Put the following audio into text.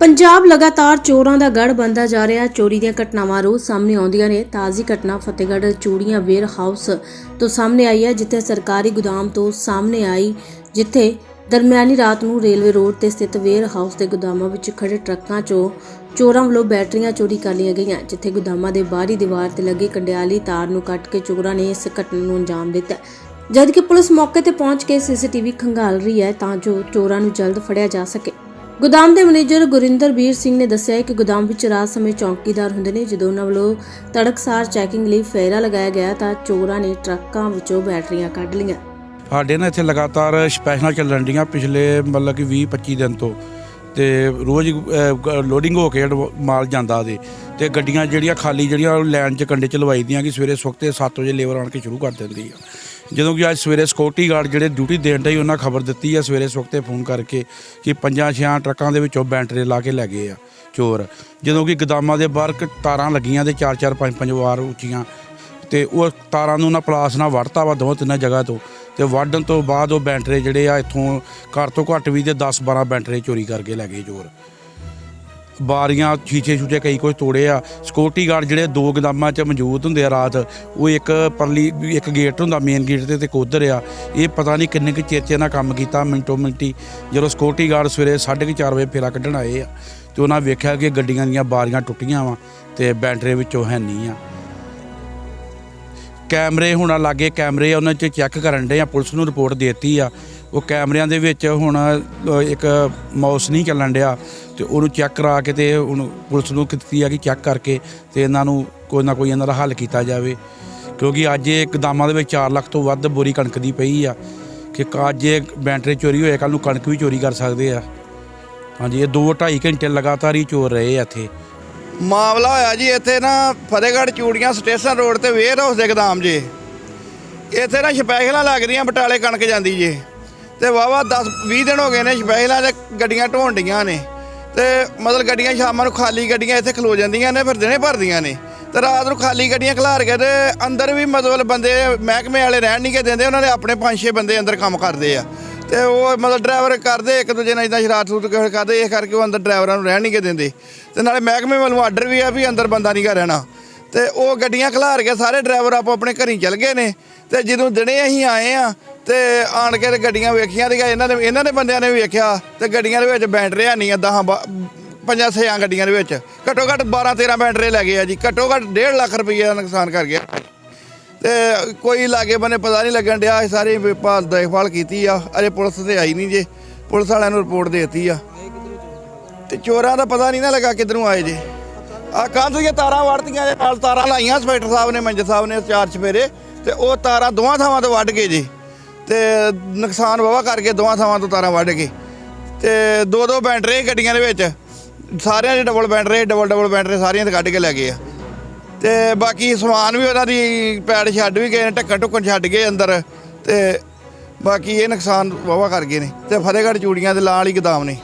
ਪੰਜਾਬ ਲਗਾਤਾਰ ਚੋਰਾਂ ਦਾ ਗੜ ਬੰਦਾ ਜਾ ਰਿਹਾ ਚੋਰੀ ਦੀਆਂ ਘਟਨਾਵਾਂ ਰੋਜ਼ ਸਾਹਮਣੇ ਆਉਂਦੀਆਂ ਨੇ। ਤਾਜ਼ੀ ਘਟਨਾ ਫਤਿਹਗੜ੍ਹ ਚੂੜੀਆਂ ਵੇਅਰ ਹਾਊਸ ਤੋਂ ਸਾਹਮਣੇ ਆਈ ਹੈ, ਜਿੱਥੇ ਸਰਕਾਰੀ ਗੋਦਾਮ ਤੋਂ ਸਾਹਮਣੇ ਆਈ, ਜਿੱਥੇ ਦਰਮਿਆਨੀ ਰਾਤ ਨੂੰ ਰੇਲਵੇ ਰੋਡ ਤੇ ਸਥਿਤ ਵੇਅਰ ਹਾਊਸ ਦੇ ਗੋਦਾਮਾਂ ਵਿੱਚ ਖੜੇ ਟਰੱਕਾਂ 'ਚੋਂ ਚੋਰਾਂ ਵੱਲੋਂ ਬੈਟਰੀਆਂ ਚੋਰੀ ਕਰ ਲਈਆਂ ਗਈਆਂ, ਜਿੱਥੇ ਗੋਦਾਮਾਂ ਦੇ ਬਾਹਰੀ ਦੀਵਾਰ ਤੇ ਲੱਗੀ ਕੰਡਿਆਲੀ ਤਾਰ ਨੂੰ ਕੱਟ ਕੇ ਚੋਰਾਂ ਨੇ ਇਸ ਘਟਨਾ ਨੂੰ ਅੰਜਾਮ ਦਿੱਤਾ। ਜਦਕਿ ਪੁਲਿਸ ਮੌਕੇ ਤੇ ਪਹੁੰਚ ਕੇ ਸੀਸੀਟੀਵੀ ਖੰਗਾਲ ਰਹੀ ਹੈ, ਤਾਂ ਜੋ ਚੋਰਾਂ ਨੂੰ ਜਲਦ ਫੜਿਆ ਜਾ ਸਕੇ। ਗੋਦਾਮ ਦੇ ਮੈਨੇਜਰ ਗੁਰਿੰਦਰਬੀਰ ਸਿੰਘ ਨੇ ਦੱਸਿਆ ਕਿ ਗੋਦਾਮ ਵਿੱਚ ਰਾਤ ਸਮੇਂ ਚੌਕੀਦਾਰ ਹੁੰਦੇ ਨੇ। ਜਦੋਂ ਉਹਨਾਂ ਵੱਲੋਂ ਤੜਕਸਾਰ ਚੈਕਿੰਗ ਲਈ ਫੇਰਾ ਲਗਾਇਆ ਗਿਆ ਤਾਂ ਚੋਰਾਂ ਨੇ ਟਰੱਕਾਂ ਵਿੱਚੋਂ ਬੈਟਰੀਆਂ ਕੱਢ ਲਈਆਂ। ਸਾਡੇ ਨਾ ਇੱਥੇ ਲਗਾਤਾਰ ਸਪੈਸ਼ਲਾਂ ਚੱਲਣ ਡੀਆਂ ਪਿਛਲੇ ਮਤਲਬ ਕਿ 20 25 ਦਿਨ ਤੋਂ। ਤੇ ਰੋਜ਼ ਲੋਡਿੰਗ ਹੋ ਕੇ ਮਾਲ ਜਾਂਦਾ ਦੇ ਤੇ ਗੱਡੀਆਂ ਜਿਹੜੀਆਂ ਖਾਲੀ ਜਿਹੜੀਆਂ ਉਹ ਲਾਈਨ 'ਚ ਕੰਡੇ ਚ ਲਵਾਈ ਦੀਆਂ ਕਿ ਸਵੇਰੇ ਸਵਖਤੇ 7 ਵਜੇ ਲੇਬਰ ਆਣ ਕੇ ਸ਼ੁਰੂ ਕਰ ਦਿੰਦੀ ਆ। ਜਦੋਂ ਕਿ ਅੱਜ ਸਵੇਰੇ ਸਿਕਿਉਰਟੀ ਗਾਰਡ ਜਿਹੜੇ ਡਿਊਟੀ ਦੇਣ ਦੇ ਉਹਨਾਂ ਖਬਰ ਦਿੱਤੀ ਆ ਸਵੇਰੇ ਸਵਖਤੇ ਫੋਨ ਕਰਕੇ ਕਿ ਪੰਜਾਂ ਛਿਆਂ ਟਰੱਕਾਂ ਦੇ ਵਿੱਚੋਂ ਬੈਂਟਰੇ ਲਾ ਕੇ ਲੈ ਗਏ ਆ ਚੋਰ। ਜਦੋਂ ਕਿ ਗਦਾਮਾਂ ਦੇ ਬਾਹਰ ਕ- ਤਾਰਾਂ ਲੱਗੀਆਂ ਤੇ 4-4 5-5 ਵਾਰ ਉੱਚੀਆਂ ਤੇ ਉਹ ਤਾਰਾਂ ਨੂੰ ਨਾ ਪਲਾਸ ਨਾਲ ਵੜਤਾ ਵਾ ਦੋ ਤਿੰਨਾਂ ਜਗ੍ਹਾ ਤੋਂ ਤੇ ਵੱਢਣ ਤੋਂ ਬਾਅਦ ਉਹ ਬੈਂਟਰੇ ਜਿਹੜੇ ਆ ਇੱਥੋਂ ਘੱਟ ਤੋਂ ਘੱਟ ਵੀ ਤੇ 10 12 ਬੈਂਟਰੇ ਚੋਰੀ ਕਰਕੇ ਲੈ ਗਏ ਚੋਰ। ਬਾਰੀਆਂ, ਸ਼ੀਸ਼ੇ ਸ਼ੂਸ਼ੇ ਕਈ ਕੁਝ ਤੋੜੇ ਆ। ਸਿਕਿਉਰਟੀ ਗਾਰਡ ਜਿਹੜੇ ਦੋ ਗਦਾਮਾਂ 'ਚ ਮੌਜੂਦ ਹੁੰਦੇ ਆ ਰਾਤ, ਉਹ ਇੱਕ ਪਰਲੀ, ਇੱਕ ਗੇਟ ਹੁੰਦਾ ਮੇਨ ਗੇਟ ਤੇ ਤੇ ਇੱਕ ਆ। ਇਹ ਪਤਾ ਨਹੀਂ ਕਿੰਨੇ ਕੁ ਚੇਚੇ ਨਾਲ ਕੰਮ ਕੀਤਾ, ਮਿੰਟੋ ਮਿੰਟੀ। ਜਦੋਂ ਸਿਕਿਉਰਟੀ ਗਾਰਡ ਸਵੇਰੇ 4:30 ਵਜੇ ਫੇਰਾ ਕੱਢਣ ਆਏ ਆ, ਤੇ ਉਹਨਾਂ ਵੇਖਿਆ ਕਿ ਗੱਡੀਆਂ ਦੀਆਂ ਬਾਰੀਆਂ ਟੁੱਟੀਆਂ ਵਾ, ਤੇ ਬੈਟਰੀ ਵਿੱਚੋਂ ਹੈ ਨਹੀਂ ਆ। ਕੈਮਰੇ ਹੁਣ ਲਾਗੇ ਕੈਮਰੇ ਆ, ਉਹਨਾਂ 'ਚ ਚੈੱਕ ਕਰਨ ਦੇ ਆ ਪੁਲਿਸ ਨੂੰ ਰਿਪੋਰਟ ਦੇਤੀ ਆ। ਉਹ ਕੈਮਰਿਆਂ ਦੇ ਵਿੱਚ ਹੁਣ ਇੱਕ ਮਾਊਸ ਨਹੀਂ ਚੱਲਣ ਡਿਆ ਤੇ ਉਹਨੂੰ ਚੈੱਕ ਕਰਾ ਕੇ ਤੇ ਉਹਨੂੰ ਪੁਲਿਸ ਨੂੰ ਕੀਤੀ ਆ ਕਿ ਚੈੱਕ ਕਰਕੇ ਤੇ ਇਹਨਾਂ ਨੂੰ ਕੋਈ ਨਾ ਕੋਈ ਇਹਨਾਂ ਦਾ ਹੱਲ ਕੀਤਾ ਜਾਵੇ। ਕਿਉਂਕਿ ਅੱਜ ਇਹ ਗਦਾਮਾਂ ਦੇ ਵਿੱਚ 4 ਲੱਖ ਤੋਂ ਵੱਧ ਬੋਰੀ ਕਣਕ ਦੀ ਪਈ ਆ ਕਿ ਅੱਜ ਇਹ ਬੈਂਟਰੀ ਚੋਰੀ ਹੋਏ ਕੱਲ ਨੂੰ ਕਣਕ ਵੀ ਚੋਰੀ ਕਰ ਸਕਦੇ ਆ। ਹਾਂਜੀ ਇਹ 2 2.5 ਘੰਟੇ ਲਗਾਤਾਰ ਹੀ ਚੋਰ ਰਹੇ ਆ ਇੱਥੇ। ਮਾਮਲਾ ਹੋਇਆ ਜੀ, ਇੱਥੇ ਨਾ ਫਤਿਹਗੜ੍ਹ ਚੂੜੀਆਂ ਸਟੇਸ਼ਨ ਰੋਡ ਤੇ ਵੇਅਰ ਹਾਊਸ ਦੇ ਗਦਾਮ ਜੇ। ਇੱਥੇ ਨਾ ਸਪੈਸ਼ਲਾਂ ਲੱਗਦੀਆਂ ਬਟਾਲੇ ਕਣਕ ਜਾਂਦੀ ਜੇ। ਤੇ ਵਾਵਾ 10 20 ਦਿਨ ਹੋ ਗਏ ਨੇ ਸਪੈਸ਼ਲਾਂ ਦੇ ਗੱਡੀਆਂ ਢੋਣ ਡੀਆਂ ਨੇ। ਤੇ ਮਤਲਬ ਗੱਡੀਆਂ ਸ਼ਾਮਾਂ ਨੂੰ ਖਾਲੀ ਗੱਡੀਆਂ ਇੱਥੇ ਖਲੋ ਜਾਂਦੀਆਂ ਨੇ, ਫਿਰ ਦਿਨੇ ਭਰਦੀਆਂ ਨੇ। ਤੇ ਰਾਤ ਨੂੰ ਖਾਲੀ ਗੱਡੀਆਂ ਖਲਾਰ ਕੇ ਤੇ ਅੰਦਰ ਵੀ ਮਤਲਬ ਬੰਦੇ ਮਹਿਕਮੇ ਵਾਲੇ ਰਹਿਣ ਨਹੀਂ ਕੇ ਦਿੰਦੇ, ਉਹਨਾਂ ਦੇ ਆਪਣੇ ਪੰਜ ਛੇ ਬੰਦੇ ਅੰਦਰ ਕੰਮ ਕਰਦੇ ਆ। ਤੇ ਉਹ ਮਤਲਬ ਡਰਾਈਵਰ ਕਰਦੇ, ਇੱਕ ਦੂਜੇ ਨਾਲ ਇਦਾਂ ਸ਼ਰਾਰਤ ਸ਼ਰੂਤ ਕੇ ਕਰਦੇ, ਇਸ ਕਰਕੇ ਉਹ ਅੰਦਰ ਡਰਾਈਵਰਾਂ ਨੂੰ ਰਹਿਣ ਨਹੀਂ ਕੇ ਦਿੰਦੇ। ਤੇ ਨਾਲੇ ਮਹਿਕਮੇ ਵੱਲੋਂ ਆਰਡਰ ਵੀ ਆ ਵੀ ਅੰਦਰ ਬੰਦਾ ਨਹੀਂ ਘਰ ਰਹਿਣਾ। ਤੇ ਉਹ ਗੱਡੀਆਂ ਖਿਲਾਰ ਕੇ ਸਾਰੇ ਡਰਾਈਵਰ ਆਪੋ ਆਪਣੇ ਘਰੀ ਚਲ ਗਏ ਨੇ। ਤੇ ਜਦੋਂ ਦਿਨੇ ਅਸੀਂ ਆਏ ਆ, ਤੇ ਆਣ ਕੇ ਤੇ ਗੱਡੀਆਂ ਵੇਖੀਆਂ ਤੇ ਇਹਨਾਂ ਦੇ ਇਹਨਾਂ ਦੇ ਬੰਦਿਆਂ ਨੇ ਵੀ ਵੇਖਿਆ, ਤੇ ਗੱਡੀਆਂ ਦੇ ਵਿੱਚ ਬੈਟਰੀਆਂ ਨਹੀਂ ਆ 10 ਪੰਜਾਂ ਛੇਆਂ ਗੱਡੀਆਂ ਦੇ ਵਿੱਚ। ਘੱਟੋ ਘੱਟ 12 13 ਬੈਟਰੀ ਲੈ ਗਏ ਆ ਜੀ। ਘੱਟੋ ਘੱਟ 1.5 ਲੱਖ ਰੁਪਏ ਦਾ ਨੁਕਸਾਨ ਕਰ ਗਿਆ। ਤੇ ਕੋਈ ਲਾਗੇ ਬੰਨੇ ਪਤਾ ਨਹੀਂ ਲੱਗਣ ਡਿਆ, ਇਹ ਸਾਰੀ ਭਾਲ ਦੇਖਭਾਲ ਕੀਤੀ ਆ, ਅਜੇ ਪੁਲਿਸ ਤੇ ਆਈ ਨਹੀਂ ਜੇ, ਪੁਲਿਸ ਵਾਲਿਆਂ ਨੂੰ ਰਿਪੋਰਟ ਦੇਤੀ ਆ। ਤੇ ਚੋਰਾਂ ਦਾ ਪਤਾ ਨਹੀਂ ਨਾ ਲੱਗਾ ਕਿੱਧਰੋਂ ਆਏ ਜੇ। ਆ ਕੰਧ ਦੀਆਂ ਤਾਰਾਂ ਵੜਤੀਆਂ ਦੇ ਨਾਲ ਤਾਰਾਂ ਲਾਈਆਂ ਸਪੈਕਟਰ ਸਾਹਿਬ ਨੇ ਮੰਜ ਸਾਹਿਬ ਨੇ ਚਾਰ ਚਫੇਰੇ, ਤੇ ਉਹ ਤਾਰਾਂ ਦੋਵਾਂ ਥਾਵਾਂ ਤੋਂ ਵੱਢ ਗਏ ਜੀ। ਤੇ ਨੁਕਸਾਨ ਵਾਵਾ ਕਰਕੇ ਦੋਵਾਂ ਥਾਵਾਂ ਤੋਂ ਤਾਰਾਂ ਵੱਢ ਕੇ। ਤੇ ਦੋ ਦੋ ਬੈਟਰੀ ਗੱਡੀਆਂ ਦੇ ਵਿੱਚ, ਸਾਰਿਆਂ ਦੇ double battery double double battery ਸਾਰੀਆਂ ਤੇ ਕੱਢ ਕੇ ਲੈ ਗਏ ਆ। ਤੇ ਬਾਕੀ ਸਮਾਨ ਵੀ ਉਹਨਾਂ ਦੀ ਪੈੜ ਛੱਡ ਵੀ ਗਏ ਨੇ, ਢੱਕਣ ਢੁੱਕਣ ਛੱਡ ਗਏ ਅੰਦਰ ਤੇ ਬਾਕੀ ਇਹ ਨੁਕਸਾਨ ਵਾਵਾ ਕਰ ਗਏ ਨੇ ਤੇ ਫਤਿਹਗੜ੍ਹ ਚੂੜੀਆਂ ਦੇ ਨਾਲ ਹੀ ਗਦਾਮ ਨੇ।